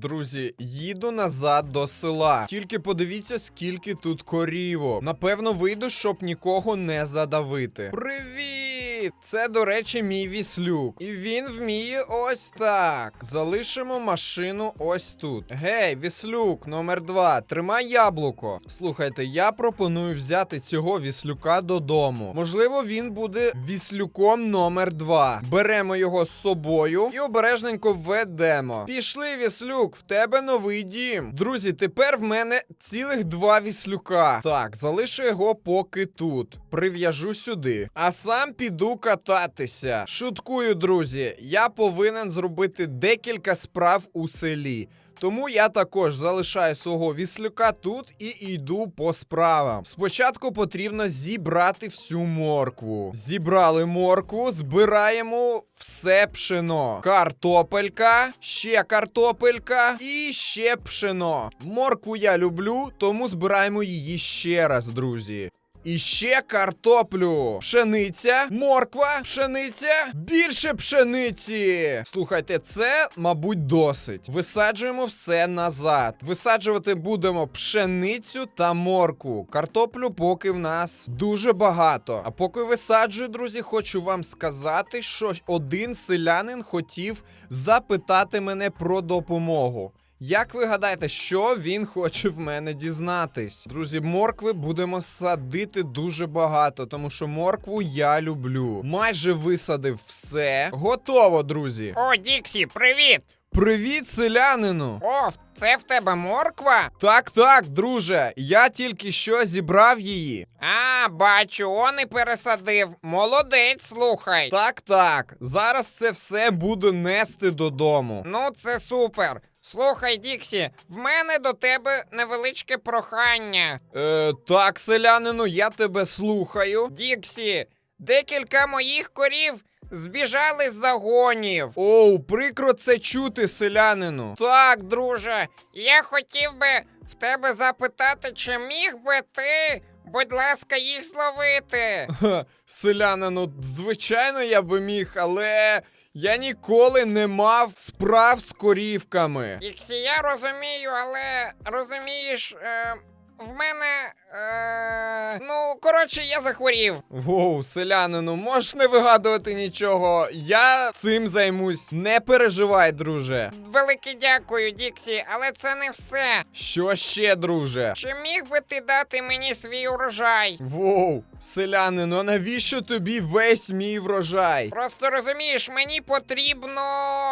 Друзі, їду назад до села. Тільки подивіться, скільки тут корівок. Напевно, вийду, щоб нікого не задавити. Привіт! Це, до речі, мій віслюк. І він вміє ось так. Залишимо машину ось тут. Гей, віслюк, номер два. Тримай яблуко. Слухайте, я пропоную взяти цього віслюка додому. Можливо, він буде віслюком номер два. Беремо його з собою і обережненько ведемо. Пішли, віслюк, в тебе новий дім. Друзі, тепер в мене цілих два віслюка. Так, залишу його поки тут. Прив'яжу сюди. А сам піду кататися. Шуткую, друзі. Я повинен зробити декілька справ у селі. Тому я також залишаю свого віслюка тут і йду по справам. Спочатку потрібно зібрати всю моркву. Зібрали моркву, збираємо все пшено. Картопелька, ще картопелька і ще пшено. Моркву я люблю, тому збираємо її ще раз, друзі. І ще картоплю. Пшениця, морква, пшениця, більше пшениці. Слухайте, це, мабуть, досить. Висаджуємо все назад. Висаджувати будемо пшеницю та моркву. Картоплю поки в нас дуже багато. А поки висаджую, друзі, хочу вам сказати, що один селянин хотів запитати мене про допомогу. Як ви гадаєте, що він хоче в мене дізнатись? Друзі, моркви будемо садити дуже багато, тому що моркву я люблю. Майже висадив все. Готово, друзі. О, Діксі, привіт! Привіт, селянину! О, це в тебе морква? Так, так, друже, я тільки що зібрав її. А, бачу, он і пересадив. Молодець, слухай. Так, так. Зараз це все буду нести додому. Ну, це супер. Слухай, Діксі, в мене до тебе невеличке прохання. Е, так, селянину, я тебе слухаю. Діксі, декілька моїх корів збіжали з загонів. Оу, прикро це чути, селянину. Так, друже, я хотів би в тебе запитати, чи міг би ти, будь ласка, їх зловити. Ха, селянину, звичайно, я би міг, але я ніколи не мав справ з корівками. Діксі, я розумію, але розумієш, е, в мене. Е, ну, коротше, я захворів. Воу, селянину, можеш не вигадувати нічого. Я цим займусь. Не переживай, друже. Велике дякую, Діксі, але це не все. Що ще, друже? Чи міг би ти дати мені свій урожай? Воу, селянину, а навіщо тобі весь мій врожай? Просто розумієш, мені потрібно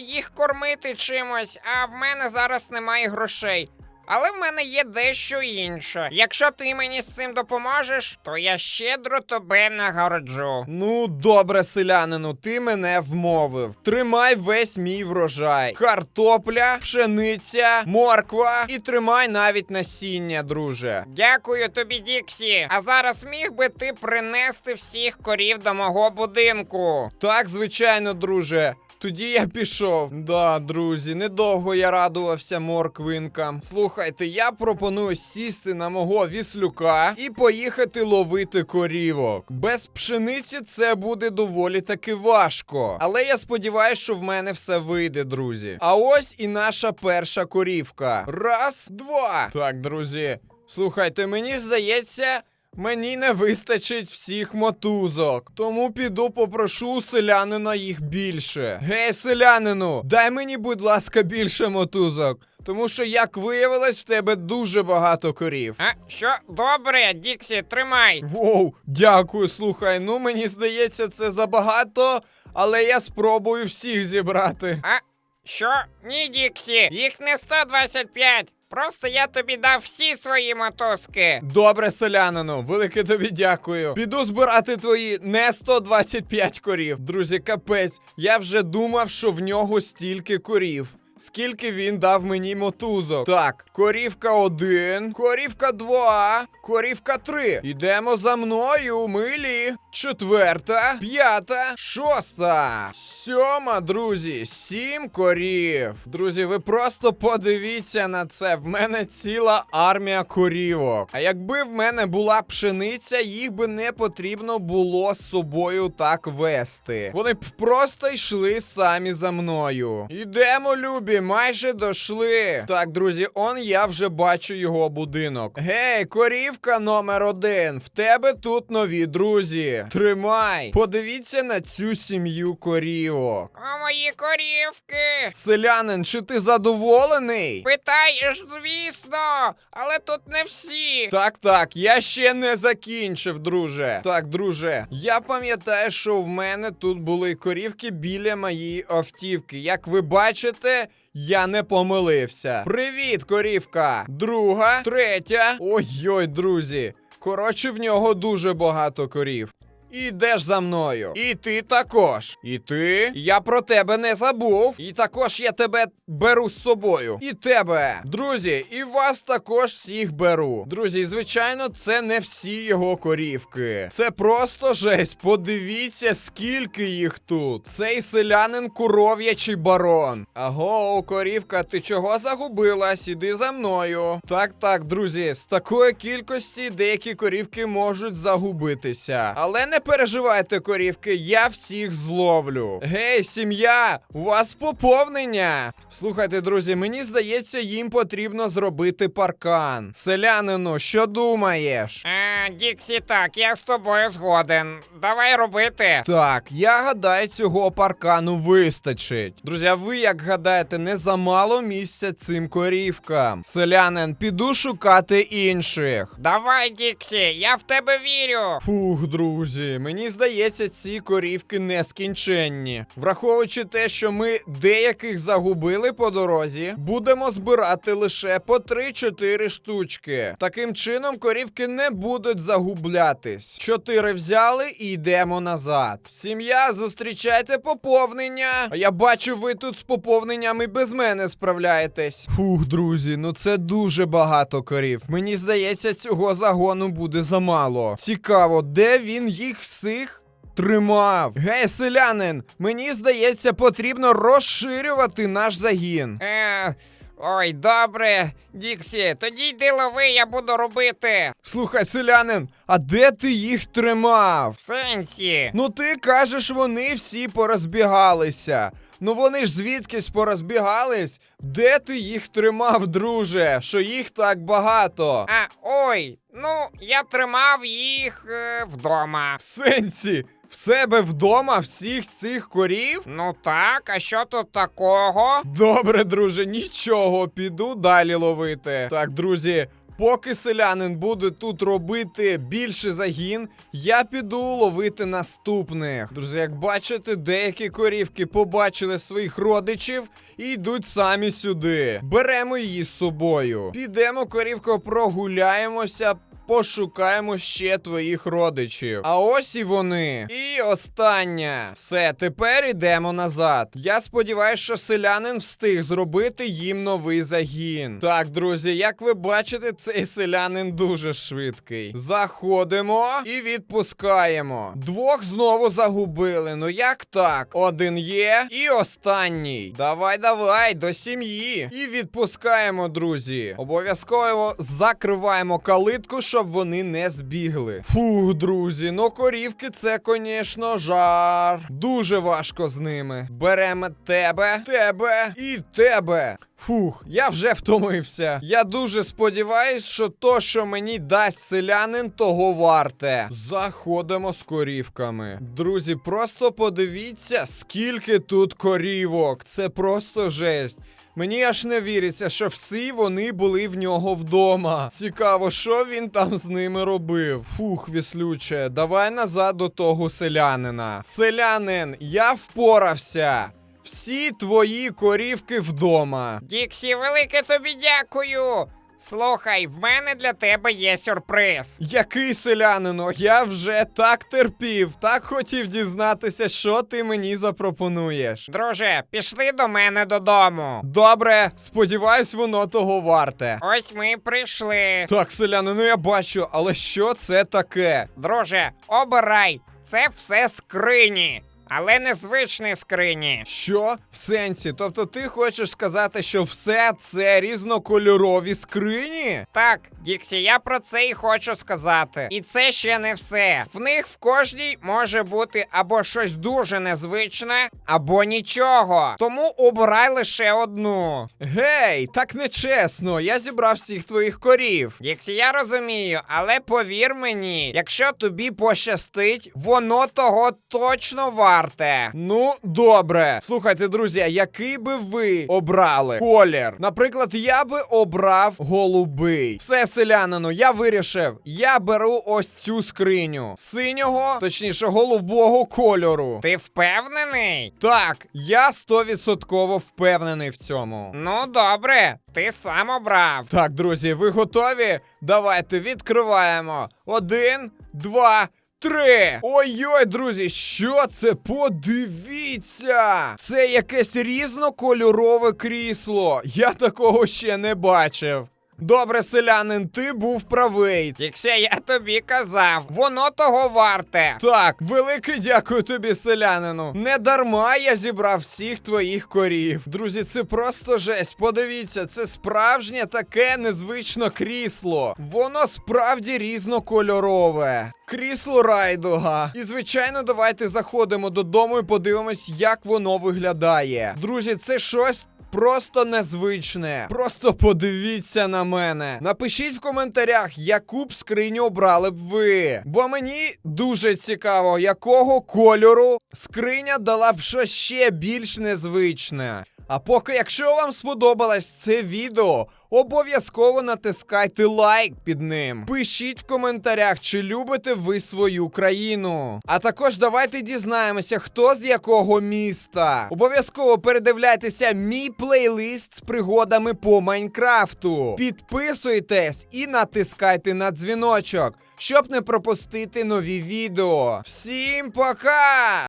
їх кормити чимось, а в мене зараз немає грошей. Але в мене є дещо інше. Якщо ти мені з цим допоможеш, то я щедро тебе нагороджу. Ну, добре, селянину, ти мене вмовив. Тримай весь мій врожай. Картопля, пшениця, морква і тримай навіть насіння, друже. Дякую тобі, Діксі. А зараз міг би ти принести всіх корів до мого будинку. Так, звичайно, друже. Тоді я пішов. Да, друзі, недовго я радувався морквинкам. Слухайте, я пропоную сісти на мого віслюка і поїхати ловити корівок. Без пшениці це буде доволі таки важко. Але я сподіваюся, що в мене все вийде, друзі. А ось і наша перша корівка. Раз, два. Так, друзі. Слухайте, мені здається. Мені не вистачить всіх мотузок, тому піду попрошу у селянина їх більше. Гей, селянину, дай мені, будь ласка, більше мотузок. Тому що, як виявилось, в тебе дуже багато корів. А що? Добре, Діксі, тримай. Воу, дякую, слухай. Ну мені здається, це забагато, але я спробую всіх зібрати. А що? Ні, Діксі, їх не 125. Просто я тобі дав всі свої мотузки. Добре, селянину, велике тобі дякую. Піду збирати твої не 125 корів. Друзі, капець. Я вже думав, що в нього стільки корів. Скільки він дав мені мотузок? Так, корівка один, корівка два, корівка три. Ідемо за мною, милі. Четверта, п'ята, шоста, сьома, друзі, сім корів. Друзі, ви просто подивіться на це. В мене ціла армія корівок. А якби в мене була пшениця, їх би не потрібно було з собою так вести. Вони б просто йшли самі за мною. Ідемо, любі. Рубі, майже дошли. Так, друзі, он я вже бачу його будинок. Гей, корівка номер один. В тебе тут нові друзі. Тримай. Подивіться на цю сім'ю корівок. О, мої корівки. Селянин, чи ти задоволений? Питаєш, звісно, але тут не всі. Так, так, я ще не закінчив, друже. Так, друже, я пам'ятаю, що в мене тут були корівки біля моєї автівки. Як ви бачите, я не помилився. Привіт, корівка! Друга, третя. Ой-ой, друзі. Коротше, в нього дуже багато корів. Ідеш за мною. І ти також. І ти? Я про тебе не забув. І також я тебе беру з собою. І тебе. Друзі, і вас також всіх беру. Друзі, звичайно, це не всі його корівки. Це просто жесть. Подивіться, скільки їх тут. Цей селянин куров'ячий барон. Аго, корівка, ти чого загубилась? Іди за мною. Так, так, друзі, з такої кількості деякі корівки можуть загубитися. Але не переживайте, корівки, я всіх зловлю. Гей, сім'я, у вас поповнення. Слухайте, друзі, мені здається, їм потрібно зробити паркан. Селянину, що думаєш? Е, Діксі, так, я з тобою згоден. Давай робити. Так, я гадаю, цього паркану вистачить. Друзі, ви як гадаєте, не замало місця цим корівкам? Селянин, піду шукати інших. Давай, Діксі, я в тебе вірю. Фух, друзі, мені здається, ці корівки нескінченні. Враховуючи те, що ми деяких загубили по дорозі, будемо збирати лише по 3-4 штучки. Таким чином, корівки не будуть загублятись. Чотири взяли і йдемо назад. Сім'я, зустрічайте поповнення. Я бачу, ви тут з поповненнями без мене справляєтесь. Фух, друзі, ну це дуже багато корів. Мені здається, цього загону буде замало. Цікаво, де він їх всіх? Тримав. Гей, селянин, мені здається, потрібно розширювати наш загін. Е, ой, добре, Діксі, тоді йди лови, я буду робити. Слухай, селянин, а де ти їх тримав? В сенсі. Ну ти кажеш, вони всі порозбігалися. Ну вони ж звідкись порозбігались? Де ти їх тримав, друже? Що їх так багато? А, ой, ну, я тримав їх е, вдома. В сенсі, в себе вдома всіх цих корів? Ну так, а що тут такого? Добре, друже, нічого, піду далі ловити. Так, друзі. Поки селянин буде тут робити більше загін, я піду ловити наступних. Друзі, як бачите, деякі корівки побачили своїх родичів і йдуть самі сюди. Беремо її з собою. Підемо, корівко, прогуляємося. Пошукаємо ще твоїх родичів. А ось і вони. І остання. Все, тепер йдемо назад. Я сподіваюся, що селянин встиг зробити їм новий загін. Так, друзі, як ви бачите, цей селянин дуже швидкий. Заходимо і відпускаємо. Двох знову загубили. Ну як так? Один є і останній. Давай, давай, до сім'ї. І відпускаємо, друзі. Обов'язково закриваємо калитку, щоб вони не збігли. Фух, друзі, ну корівки це, звісно, жар. Дуже важко з ними. Беремо тебе, тебе і тебе. Фух, я вже втомився. Я дуже сподіваюсь, що то, що мені дасть селянин, того варте. Заходимо з корівками. Друзі, просто подивіться, скільки тут корівок. Це просто жесть. Мені аж не віриться, що всі вони були в нього вдома. Цікаво, що він там з ними робив. Фух, віслюче, давай назад до того селянина. Селянин, я впорався. Всі твої корівки вдома. Діксі, велике тобі дякую. Слухай, в мене для тебе є сюрприз. Який селянино, я вже так терпів, так хотів дізнатися, що ти мені запропонуєш. Друже, пішли до мене додому. Добре, сподіваюсь, воно того варте. Ось ми й прийшли. Так, селянину, я бачу, але що це таке? Друже, обирай. Це все скрині. Але незвичні скрині. Що? В сенсі? Тобто ти хочеш сказати, що все це різнокольорові скрині? Так, Діксі, я про це і хочу сказати. І це ще не все. В них в кожній може бути або щось дуже незвичне, або нічого. Тому обирай лише одну. Гей, так нечесно. Я зібрав всіх твоїх корів. Діксі, я розумію, але повір мені, якщо тобі пощастить, воно того точно варте. Ну, добре. Слухайте, друзі, який би ви обрали колір? Наприклад, я би обрав голубий. Все, селянину, я вирішив. Я беру ось цю скриню. Синього, точніше, голубого кольору. Ти впевнений? Так, я стовідсотково впевнений в цьому. Ну, добре, ти сам обрав. Так, друзі, ви готові? Давайте відкриваємо. Один, два, три. Ой-ой, друзі, що це? Подивіться! Це якесь різнокольорове крісло. Я такого ще не бачив. Добре, селянин, ти був правий. Діксі, я тобі казав, воно того варте. Так, велике дякую тобі, селянину. Не дарма я зібрав всіх твоїх корів. Друзі, це просто жесть. Подивіться, це справжнє таке незвичне крісло. Воно справді різнокольорове. Крісло райдуга. І звичайно, давайте заходимо додому і подивимось, як воно виглядає. Друзі, це щось. Просто незвичне. Просто подивіться на мене. Напишіть в коментарях, яку б скриню обрали б ви. Бо мені дуже цікаво, якого кольору скриня дала б щось ще більш незвичне. А поки, якщо вам сподобалось це відео, обов'язково натискайте лайк під ним. Пишіть в коментарях, чи любите ви свою країну. А також давайте дізнаємося, хто з якого міста. Обов'язково передивляйтеся мій плейлист з пригодами по Майнкрафту. Підписуйтесь і натискайте на дзвіночок, щоб не пропустити нові відео. Всім пока!